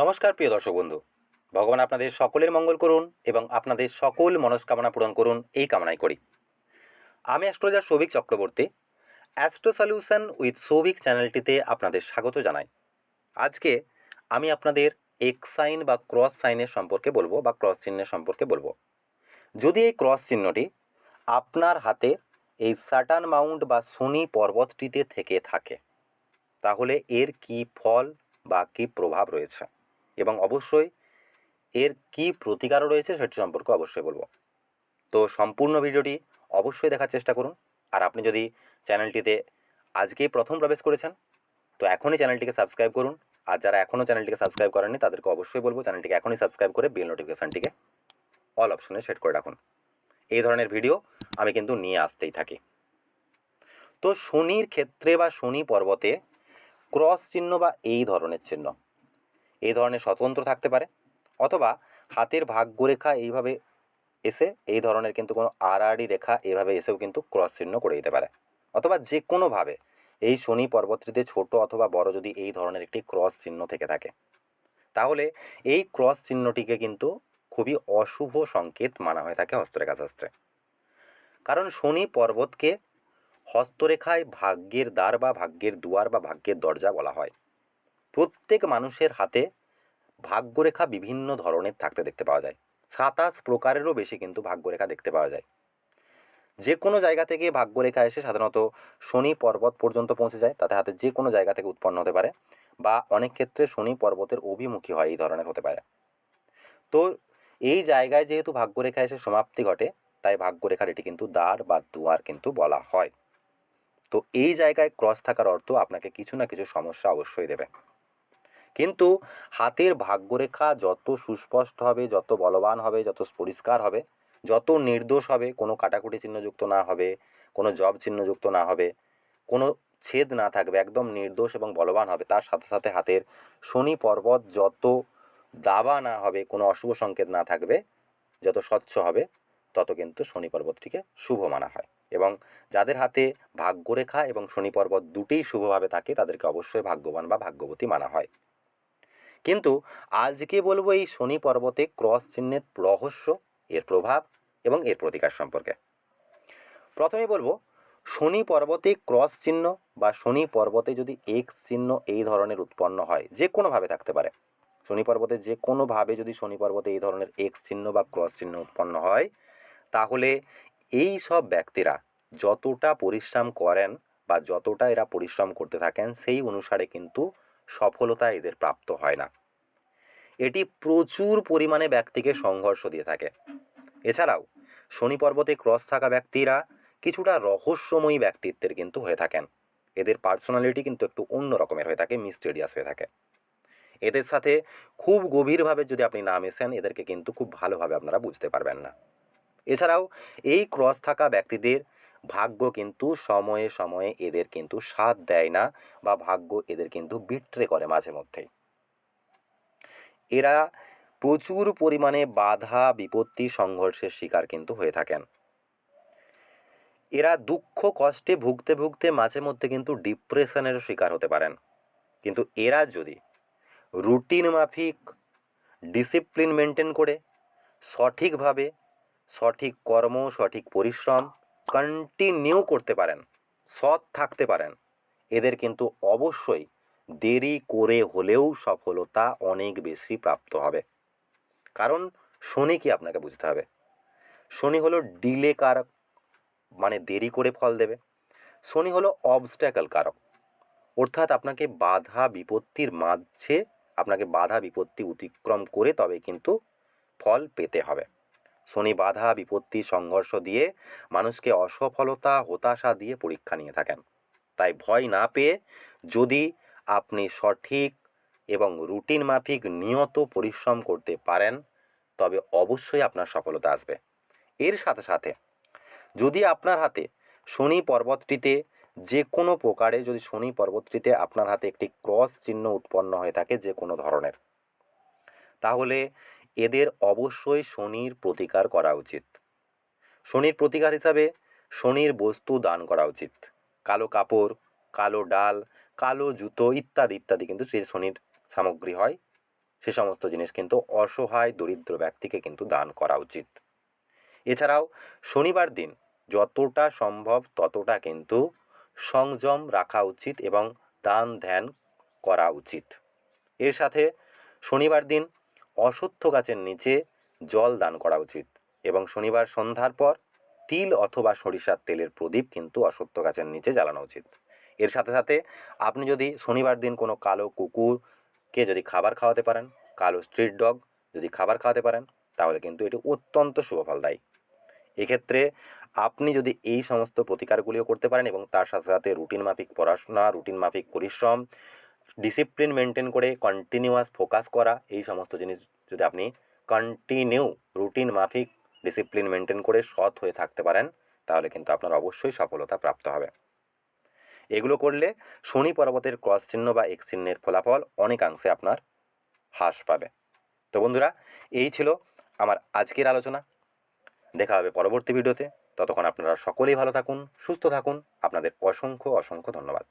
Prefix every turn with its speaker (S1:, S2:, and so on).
S1: নমস্কার, প্রিয় দর্শক বন্ধু। ভগবান আপনাদের সকলের মঙ্গল করুন এবং আপনাদের সকল মনস্কামনা পূরণ করুন এই কামনাই করি। আমি astrologer Souvik Chakraborty, astro solution with Souvik চ্যানেলটিতে আপনাদের স্বাগত জানাই। আজকে আমি আপনাদের এক সাইন বা ক্রস সাইনের সম্পর্কে বলব বা ক্রস চিহ্নের সম্পর্কে বলব। যদি এই ক্রস চিহ্নটি আপনার হাতে এই সাটান মাউন্ট বা শনি পর্বতটিতে থেকে থাকে, তাহলে এর কি ফল বা কী প্রভাব রয়েছে? এবং অবশ্যই এর কি প্রতিকারও রয়েছে সেটি সম্পর্কে অবশ্যই বলব। তো সম্পূর্ণ ভিডিওটি অবশ্যই দেখার চেষ্টা করুন। আর আপনি যদি চ্যানেলটিতে আজকেই প্রথম প্রবেশ করেছেন, তো এখনই চ্যানেলটিকে সাবস্ক্রাইব করুন। আর যারা এখনও চ্যানেলটিকে সাবস্ক্রাইব করেননি, তাদেরকে অবশ্যই বলব চ্যানেলটিকে এখনই সাবস্ক্রাইব করে বেল নোটিফিকেশানটিকে অল অপশনে সেট করে রাখুন। এই ধরনের ভিডিও আমি কিন্তু নিয়ে আসতেই থাকি। তো শনির ক্ষেত্রে বা শনি পর্বতে ক্রস চিহ্ন বা এই ধরনের চিহ্ন এই ধরনের স্বতন্ত্র থাকতে পারে, অথবা হাতের ভাগ্যরেখা এইভাবে এসে এই ধরনের কিন্তু কোনো আড়াআড়ি রেখা এভাবে এসেও কিন্তু ক্রস চিহ্ন করে দিতে পারে। অথবা যে কোনোভাবে এই শনি পর্বতটিতে ছোট অথবা বড় যদি এই ধরনের একটি ক্রস চিহ্ন থেকে থাকে। তাহলে এই ক্রস চিহ্নটিকে কিন্তু খুবই অশুভ সংকেত মানা হয়ে থাকে হস্তরেখা শাস্ত্রে কারণ শনি পর্বতকে হস্তরেখায় ভাগ্যের দ্বার বা ভাগ্যের দুয়ার বা ভাগ্যের দরজা বলা হয়। প্রত্যেক মানুষের হাতে ভাগ্যরেখা বিভিন্ন ধরনের থাকতে দেখতে পাওয়া যায়। সাতাশ প্রকারেরও বেশি কিন্তু ভাগ্যরেখা দেখতে পাওয়া যায়। যে কোনো জায়গা থেকে ভাগ্যরেখা এসে সাধারণত শনি পর্বত পর্যন্ত পৌঁছে যায়, তাতে হাতে যে কোনো জায়গা থেকে উৎপন্ন হতে পারে বা অনেক ক্ষেত্রে শনি পর্বতের অভিমুখী হয় এই ধরনের হতে পারে। তো এই জায়গায় যেহেতু ভাগ্যরেখা এসে সমাপ্তি ঘটে, তাই ভাগ্যরেখার এটি কিন্তু দ্বার বা দুয়ার কিন্তু বলা হয়। তো এই জায়গায় ক্রস থাকার অর্থ আপনাকে কিছু না কিছু সমস্যা অবশ্যই দেবে। কিন্তু হাতের ভাগ্যরেখা যত সুস্পষ্ট হবে, যত বলবান হবে, যত পরিষ্কার হবে, যত নির্দোষ হবে, কোনো কাটাকুটি চিহ্নযুক্ত না হবে, কোনো জব চিহ্নযুক্ত না হবে, কোনো ছেদ না থাকবে, একদম নির্দোষ এবং বলবান হবে। তার সাথে সাথে হাতের শনি পর্বত যত দাবা না হবে, কোনো অশুভ সংকেত না থাকবে, যত স্বচ্ছ হবে, তত কিন্তু শনি পর্বতটিকে শুভ মানা হয়। এবং যাদের হাতে ভাগ্যরেখা এবং শনি পর্বত দুটেই শুভভাবে থাকে, তাদেরকে অবশ্যই ভাগ্যবান বা ভাগ্যবতী মানা হয়। কিন্তু আজকে বলব এই শনি পর্বতে ক্রস চিহ্নের রহস্য, এর প্রভাব এবং এর প্রতিকার সম্পর্কে। প্রথমে বলব, শনি পর্বতে ক্রস চিহ্ন বা শনি পর্বতে যদি এক্স চিহ্ন এই ধরনের উৎপন্ন হয়, যে কোনোভাবে থাকতে পারে। শনি পর্বতে যে কোনোভাবে যদি শনি পর্বতে এই ধরনের এক্স চিহ্ন বা ক্রস চিহ্ন উৎপন্ন হয়, তাহলে এই সব ব্যক্তিরা যতটা পরিশ্রম করেন বা যতটা এরা পরিশ্রম করতে থাকেন, সেই অনুসারে কিন্তু সফলতা এদের প্রাপ্ত হয় না। এটি প্রচুর পরিমাণে ব্যক্তিকে সংঘর্ষ দিয়ে থাকে। এছাড়াও, শনি পর্বতে ক্রস থাকা ব্যক্তিরা কিছুটা রহস্যময়ী ব্যক্তিত্বের কিন্তু হয়ে থাকেন। এদের পার্সোনালিটি কিন্তু একটু অন্য রকমের হয়ে থাকে মিস্টেরিয়াস হয়ে থাকে। এদের সাথে খুব গভীরভাবে যদি আপনি না মেশেন, এদেরকে কিন্তু খুব ভালোভাবে আপনারা বুঝতে পারবেন না। এছাড়াও, এই ক্রস থাকা ব্যক্তিদের ভাগ্য কিন্তু সময়ে সময়ে এদের কিন্তু সাথ দেয় না বা ভাগ্য এদের কিন্তু বিট্রে করে মাঝে মধ্যেই। এরা প্রচুর পরিমাণে বাধা, বিপত্তি, সংঘর্ষের শিকার কিন্তু হয়ে থাকেন। এরা দুঃখ, কষ্টে ভুগতে ভুগতে মাঝে মধ্যে কিন্তু ডিপ্রেশনের শিকার হতে পারেন। কিন্তু এরা যদি রুটিন মাফিক, ডিসিপ্লিন মেনটেন করে, সঠিকভাবে সঠিক কর্ম, সঠিক পরিশ্রম কন্টিনিউ করতে পারেন, সৎ থাকতে পারেন। এদের কিন্তু অবশ্যই দেরি করে হলেও সফলতা অনেক বেশি প্রাপ্ত হবে। কারণ শনি কি আপনাকে বুঝতে হবে? শনি হলো ডিলে কারক মানে দেরি করে ফল দেবে। শনি হলো অবস্ট্যাকল কারক। অর্থাৎ আপনাকে বাধা বিপত্তির মাঝে, আপনাকে বাধা বিপত্তি অতিক্রম করে তবে কিন্তু ফল পেতে হবে। শনি বাধা বিপত্তি সংঘর্ষ দিয়ে মানুষকে অসফলতা, হতাশা দিয়ে পরীক্ষা নিয়ে থাকেন। তাই ভয় না পেয়ে যদি আপনি সঠিক এবং রুটিন মাফিক নিয়ত পরিশ্রম করতে পারেন, তবে অবশ্যই আপনার সফলতা আসবে। এর সাথে সাথে যদি আপনার হাতে শনি পর্বতটিতে যে কোনো প্রকারে, যদি শনি পর্বতটিতে আপনার হাতে একটি ক্রস চিহ্ন উৎপন্ন হয়ে থাকে যে কোনো ধরনের, তাহলে এদের অবশ্যই শনির প্রতিকার করা উচিত। শনির প্রতিকার হিসাবে শনির বস্তু দান করা উচিত। কালো কাপড়, কালো ডাল, কালো জুতো ইত্যাদি ইত্যাদি কিন্তু যে শনির সামগ্রী হয়। সে সমস্ত জিনিস কিন্তু অসহায়, দরিদ্র ব্যক্তিকে কিন্তু দান করা উচিত। এছাড়াও শনিবার দিন যতটা সম্ভব ততটা কিন্তু সংযম রাখা উচিত এবং দান ধ্যান করা উচিত। এর সাথে শনিবার দিন অশ্বত্থ গাছের নিচে জল দান করা উচিত এবং শনিবার সন্ধ্যার পর তিল অথবা সরিষার তেলের প্রদীপ কিন্তু অশ্বত্থ গাছের নিচে জ্বালানো উচিত। এর সাথে সাথে আপনি যদি শনিবার দিন কোনো কালো কুকুরকে যদি খাবার খাওয়াতে পারেন, কালো স্ট্রিট ডগ যদি খাবার খাওয়াতে পারেন, তাহলে কিন্তু এটি অত্যন্ত শুভফল দেয়। এক্ষেত্রে আপনি যদি এই সমস্ত প্রতিকারগুলিও করতে পারেন এবং তার সাথে সাথে রুটিন মাফিক পড়াশোনা, রুটিন মাফিক পরিশ্রম ডিসিপ্লিন মেনটেন করে কন্টিনিউয়াস ফোকাস করা, এই সমস্ত জিনিস যদি আপনি কন্টিনিউ রুটিন মাফিক ডিসিপ্লিন মেনটেন করে সৎ হয়ে থাকতে পারেন, তাহলে কিন্তু আপনার অবশ্যই সফলতা প্রাপ্ত হবে। এগুলো করলে শনি পর্বতের ক্রস চিহ্ন বা এক চিহ্নের ফলাফল অনেকাংশে আপনার হ্রাস পাবে। তো বন্ধুরা, এই ছিল আমার আজকের আলোচনা। দেখা হবে পরবর্তী ভিডিওতে ততক্ষণ আপনারা সকলেই ভালো থাকুন, সুস্থ থাকুন। আপনাদের অসংখ্য অসংখ্য ধন্যবাদ।